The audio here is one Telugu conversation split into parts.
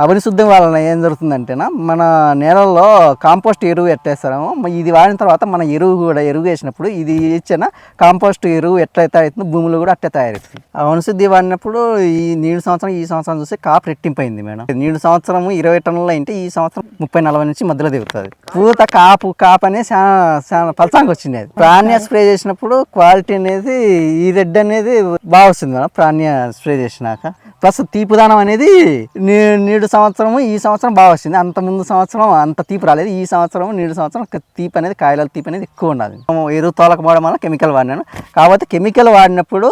అవనిశుద్ధం వలన ఏం జరుగుతుందంటేనా మన నేలల్లో కాంపోస్ట్ ఎరువు ఎట్టేస్తాము ఇది వాడిన తర్వాత మన ఎరువు కూడా ఎరువు వేసినప్పుడు ఇది ఇచ్చిన కాంపోస్ట్ ఎరువు ఎట్లయితే అవుతుందో భూమిలో కూడా అట్టే తయారవుతుంది. అవనిశుద్ధి వాడినప్పుడు ఈ నీడు సంవత్సరం ఈ సంవత్సరం చూస్తే కాపు రెట్టింపైంది మేడం. నీడు సంవత్సరం ఇరవై టన్నులు అంటే ఈ సంవత్సరం ముప్పై నలభై నుంచి మధ్యలో దిగుతుంది. పూత కాపు కాపు అనేది చాలా చాలా పలసాంగా వచ్చింది అది. ప్రాణ్య స్ప్రే చేసినప్పుడు క్వాలిటీ అనేది ఈ రెడ్ అనేది బాగా వస్తుంది మేడం ప్రాణ్య స్ప్రే చేసినాక. ప్లస్ తీపిదానం అనేది నేడు నీడు సంవత్సరము ఈ సంవత్సరం బాగా వచ్చింది. అంత ముందు సంవత్సరం అంత తీపి రాలేదు. ఈ సంవత్సరం నేడు సంవత్సరం తీపి అనేది కాయల తీపి అనేది ఎక్కువ ఉన్నది ఎరువు తోలకపోవడం వల్ల కెమికల్ వాడినాను. కాకపోతే కెమికల్ వాడినప్పుడు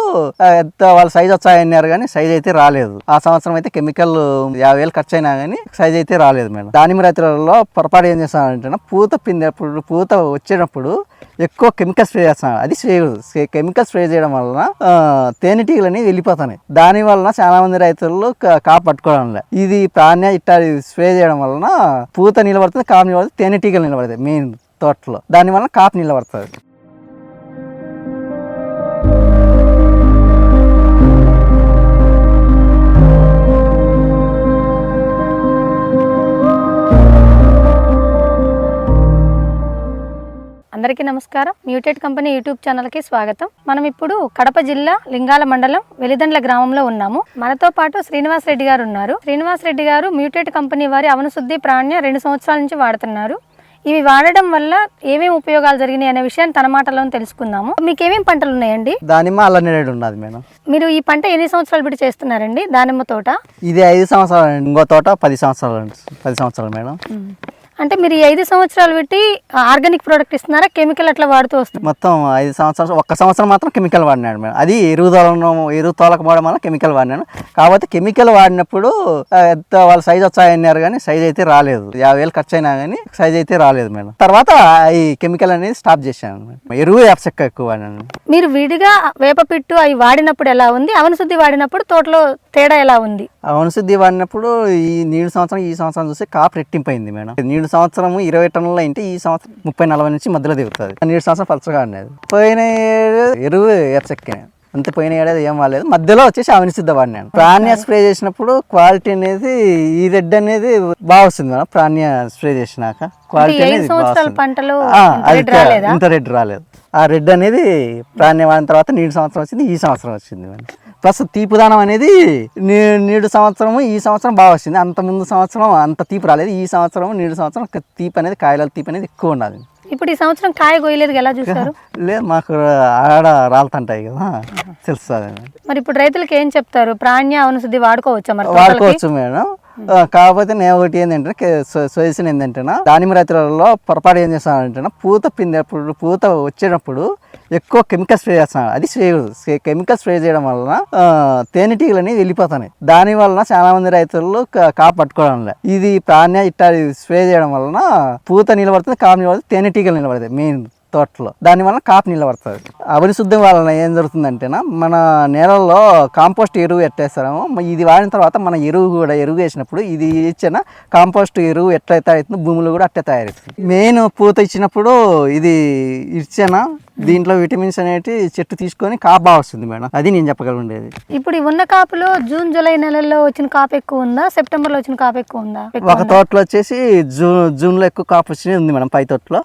ఎంత వాళ్ళ సైజ్ వచ్చాయన్నారు కానీ సైజ్ అయితే రాలేదు. ఆ సంవత్సరం అయితే కెమికల్ యాభై వేలు ఖర్చు అయినా కానీ సైజ్ అయితే రాలేదు మేడం. దానిమ్మ రైతులలో పొరపాటు ఏం చేస్తానంటే పూత పిండినప్పుడు పూత వచ్చేటప్పుడు ఎక్కువ కెమికల్ స్ప్రే చేస్తున్నాడు అది స్ప్రే కెమికల్ స్ప్రే చేయడం వలన తేనెటీగలని తేనెటీగలు అనేవి వెళ్ళిపోతున్నాయి దాని వలన చాలా మంది రైతులు కాపాడుకోవడం పట్టుకోవడం లేదు ఇది ప్రాణ్య ఇట్టా స్ప్రే చేయడం వలన పూత నిలబడుతుంది కాపు నిలబడుతుంది తేనెటీగలు నిలబడతాయి మెయిన్ తోటలో. దాని వలన కాపు నిలబడుతుంది. అందరికీ నమస్కారం. మ్యూటెడ్ కంపెనీ యూట్యూబ్ ఛానల్కి స్వాగతం. మనం ఇప్పుడు కడప జిల్లా లింగాల మండలం వెలిదండ్ల గ్రామంలో ఉన్నాము. మనతో పాటు శ్రీనివాస్ రెడ్డి గారు ఉన్నారు. శ్రీనివాస్ రెడ్డి గారు మ్యూటెడ్ కంపెనీ వారి అవనశుద్ధి ప్రాణ్య రెండు సంవత్సరాల నుంచి వాడుతున్నారు. ఇవి వాడడం వల్ల ఏమేమి ఉపయోగాలు జరిగినాయి అనే విషయాన్ని తన మాటలో తెలుసుకుందాము. మీకు ఏమేమి పంటలు ఉన్నాయండి? దానిమ్మ నేరేడు ఉన్నది మేడం. మీరు ఈ పంట ఎన్ని సంవత్సరాలు పెట్టి చేస్తున్నారండి? దానిమ్మ తోట? ఇది ఐదు సంవత్సరాలు ఇంకో తోట పది సంవత్సరాలు పది సంవత్సరాలు మేడం. అంటే మీరు ఈ ఐదు సంవత్సరాలు పెట్టి ఆర్గానిక్ ప్రోడక్ట్ ఇస్తున్నారా? కెమికల్ అట్లా వాడుతూ వస్తున్నారు? మొత్తం ఐదు సంవత్సరాలు ఒక్క సంవత్సరం మాత్రం కెమికల్ వాడినాడు మేడం. అది ఎరువు తోలడం ఎరువు తోలకపోవడం వల్ల కెమికల్ వాడినాను. కాకపోతే కెమికల్ వాడినప్పుడు ఎంత వాళ్ళ సైజ్ వచ్చాయన్నారు కానీ సైజ్ అయితే రాలేదు. యాభై వేలు ఖర్చు అయినా కానీ సైజ్ అయితే రాలేదు మేడం. తర్వాత ఈ కెమికల్ అనేది స్టాప్ చేశాను. ఎరువు యాప్సెక్క ఎక్కువ వాడినాను. మీరు విడిగా వేపపిట్టు అవి వాడినప్పుడు ఎలా ఉంది? అవనశుద్ధి వాడినప్పుడు తోటలో తేడా ఎలా ఉంది? అవనశుద్ధి వాడినప్పుడు ఈ నీడు సంవత్సరం ఈ సంవత్సరం చూస్తే కాపు రెట్టింపైంది మేడం. నీడు సంవత్సరం ఇరవై టన్నులు అయితే ఈ సంవత్సరం ముప్పై నలభై నుంచి మధ్యలో దిగుతుంది. నీడు సంవత్సరం పలచగా ఉండేది పోయిన ఎరువు ఎప్సెక్కినాను అంతే పోయిన ఏడాది ఏం వాడలేదు. మధ్యలో వచ్చేసి అవనిసిద్ధ వాడినాను ప్రాణ్య స్ప్రే చేసినప్పుడు క్వాలిటీ అనేది ఈ రెడ్ అనేది బాగా వస్తుంది మేడం. ప్రాణ్య స్ప్రే చేసినాక క్వాలిటీ అనేది. పంటలు ఇంత రెడ్ రాలేదు. ఆ రెడ్ అనేది ప్రాణ్య వాడిన తర్వాత నీడు సంవత్సరం వచ్చింది ఈ సంవత్సరం వచ్చింది మేడం. ప్లస్ తీపిదానం అనేది నీడు సంవత్సరము ఈ సంవత్సరం బాగా వచ్చింది. అంత ముందు సంవత్సరం అంత తీపి రాలేదు. ఈ సంవత్సరం నీడు సంవత్సరం తీపి అనేది కాయల తీపి అనేది ఎక్కువ ఉండాలి. ఇప్పుడు ఈ సంవత్సరం కాయ కోయలేదు ఎలా చూస్తారు? లేదు మాకు ఆడ రాలుతుంటాయి కదా తెలుస్తుంది. మరి ఇప్పుడు రైతులకు ఏం చెప్తారు? ప్రాణ్య అవనశుద్ధి వాడుకోవచ్చా మరి? వాడుకోవచ్చు మేడం. కాకపోతే నేను ఒకటి ఏంటంటే సజెషన్ ఏంటంటే దానిమ్మ రైతులలో పొరపాటు ఏం చేస్తానంటే పూత పిండినప్పుడు పూత వచ్చేటప్పుడు ఎక్కువ కెమికల్ స్ప్రే చేస్తాను అది స్ప్రే కెమికల్ స్ప్రే చేయడం వలన తేనెటీగలు అనేవి వెళ్ళిపోతున్నాయి దాని వలన చాలా మంది రైతులు కా- కాపు పట్టుకోవడం లేదు ఇది ప్రాణ్య ఇట్లా స్ప్రే చేయడం వలన పూత నిలబడుతుంది కాపు నిలబడుతుంది తేనెటీగలు నిలబడతాయి మెయిన్. తోటలో. దానివల్ల కాపు నిలబడుతుంది అవని వలన ఏం జరుగుతుందంటేనా మన నేలలో కాంపోస్ట్ ఎరువు ఎట్టేస్తామో ఇది వాడిన తర్వాత మన ఎరువు కూడా ఎరువు వేసినప్పుడు ఇది ఇచ్చిన కాంపోస్ట్ ఎరువు ఎట్లయితే అవుతుందో భూములు కూడా అట్టే తయారవుతుంది. మెయిన్ పూత ఇచ్చినప్పుడు ఇది ఇచ్చిన దీంట్లో విటమిన్స్ అనేటి చెట్టు తీసుకొని కాపు బాగా వస్తుంది మేడం. అది నేను చెప్పగలిగేది ఇప్పుడు ఉన్న కాపులో జూన్ జూలై నెలల్లో వచ్చిన కాపు ఎక్కువ ఉందా? సెప్టెంబర్లో వచ్చిన కాపు ఎక్కువ ఉందా? ఒక తోటలో వచ్చేసి జూన్ జూన్లో ఎక్కువ కాపు వచ్చింది ఉంది మేడం పై తోటలో.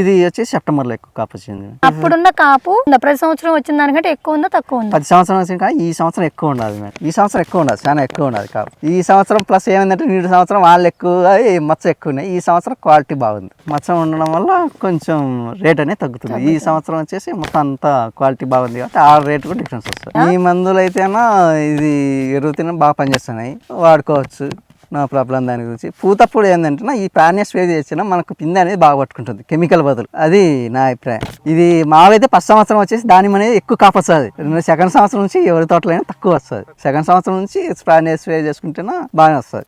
ఇది వచ్చేసి సెప్టెంబర్లో ఎక్కువ కాపు వచ్చింది అప్పుడున్న కాపు? ప్రతి సంవత్సరం వచ్చిన దానికంటే ఎక్కువ ఉందా తక్కువ ఉందా? పది సంవత్సరం వచ్చింది కానీ ఈ సంవత్సరం ఎక్కువ ఉండదు మేడం. ఈ సంవత్సరం ఎక్కువ ఉండదు చాలా ఎక్కువ ఉండదు కాదు ఈ సంవత్సరం ప్లస్ ఏమైందంటే నీటి సంవత్సరం వాళ్ళు ఎక్కువ మచ్చ ఎక్కువ ఉన్నాయి. ఈ సంవత్సరం క్వాలిటీ బాగుంది. మచ్చ ఉండడం వల్ల కొంచెం రేట్ అనేది తగ్గుతుంది. ఈ సంవత్సరం వచ్చేసి మొత్తం అంతా క్వాలిటీ బాగుంది కాబట్టి ఆ రేట్ కూడా డిఫరెన్స్ వస్తుంది. ఈ మందులు అయితేనా ఇది ఎరువు తిన బాగా పనిచేస్తున్నాయి. వాడుకోవచ్చు. నో ప్రాబ్లం దాని గురించి. పూతప్పుడు ఏంటంటే ఈ ప్రాణ్య స్ప్రే చేసినా మనకు పిండి అనేది బాగా పట్టుకుంటుంది. కెమికల్ బదులు. అది నా అభిప్రాయం. ఇది మావైతే ఫస్ట్ సంవత్సరం వచ్చేసి దానిమ్మ అనేది ఎక్కువ కాపు వస్తుంది. సెకండ్ సంవత్సరం నుంచి ఎవరి తోటలైనా తక్కువ వస్తుంది. సెకండ్ సంవత్సరం నుంచి ప్రాణ్య స్ప్రే చేసుకుంటేనే బాగానే వస్తుంది.